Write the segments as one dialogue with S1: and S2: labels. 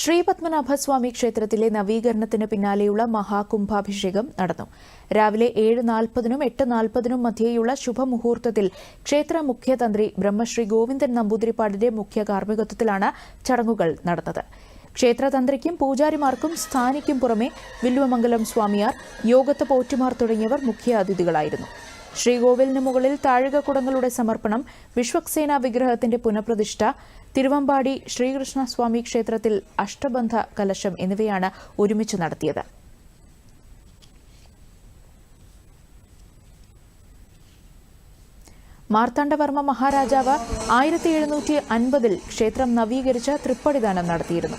S1: ശ്രീപത്മനാഭസ്വാമി ക്ഷേത്രത്തിലെ നവീകരണത്തിന് പിന്നാലെയുള്ള മഹാകുംഭാഭിഷേകം നടന്നു. രാവിലെ ഏഴ് നാൽപ്പതിനും എട്ട് നാൽപ്പതിനും മധ്യേയുള്ള ശുഭമുഹൂർത്തത്തിൽ ക്ഷേത്ര മുഖ്യതന്ത്രി ബ്രഹ്മശ്രീ ഗോവിന്ദൻ നമ്പൂതിരിപ്പാടിന്റെ മുഖ്യ കാർമ്മികത്വത്തിലാണ് ചടങ്ങുകൾ നടന്നത്. ക്ഷേത്രതന്ത്രിക്കും പൂജാരിമാർക്കും സ്ഥാനിക്കും പുറമെ വില്വമംഗലം സ്വാമിയാർ യോഗത്ത് പോറ്റുമാർ തുടങ്ങിയവർ മുഖ്യ അതിഥികളായിരുന്നു ശ്രീകോവിലിന് മുകളിൽ താഴികക്കുടങ്ങളുടെ സമർപ്പണം വിശ്വക്സേന വിഗ്രഹത്തിന്റെ പുനഃപ്രതിഷ്ഠ തിരുവമ്പാടി ശ്രീകൃഷ്ണസ്വാമി ക്ഷേത്രത്തിൽ അഷ്ടബന്ധ കലശം എന്നിവയാണ് ഒരുമിച്ച് നടത്തിയത്. മാർത്താണ്ഡവർമ്മ മഹാരാജാവ് ആയിരത്തി എഴുന്നൂറ്റി അൻപതിൽ ക്ഷേത്രം നവീകരിച്ച് തൃപ്പടിദാനം നടത്തിയിരുന്നു.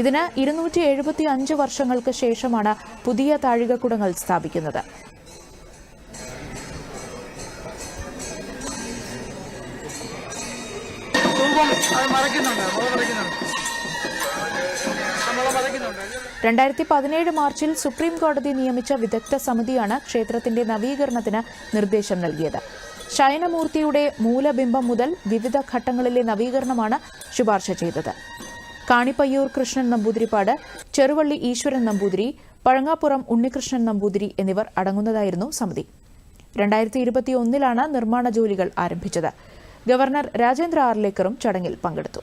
S1: ഇതിന് ഇരുന്നൂറ്റി എഴുപത്തി അഞ്ച് വർഷങ്ങൾക്ക് ശേഷമാണ് പുതിയ താഴികക്കുടങ്ങൾ സ്ഥാപിക്കുന്നത്. രണ്ടായിരത്തി പതിനേഴ് മാർച്ചിൽ സുപ്രീം കോടതി നിയമിച്ച വിദഗ്ധ സമിതിയാണ് ക്ഷേത്രത്തിന്റെ നവീകരണത്തിന് നിർദ്ദേശം നൽകിയത്. ശയനമൂർത്തിയുടെ മൂലബിംബം മുതൽ വിവിധ ഘട്ടങ്ങളിലെ നവീകരണമാണ് ശുപാർശ ചെയ്തത്. കാണിപ്പയ്യൂർ കൃഷ്ണൻ നമ്പൂതിരിപ്പാട് ചെറുവള്ളി ഈശ്വരൻ നമ്പൂതിരി പഴങ്ങാപ്പുറം ഉണ്ണികൃഷ്ണൻ നമ്പൂതിരി എന്നിവർ അടങ്ങുന്നതായിരുന്നു സമിതി. രണ്ടായിരത്തി ഇരുപത്തിയൊന്നിലാണ് നിർമ്മാണ ജോലികൾ ആരംഭിച്ചത്. ഗവർണർ രാജേന്ദ്ര ആർലേക്കറും ചടങ്ങിൽ പങ്കെടുത്തു.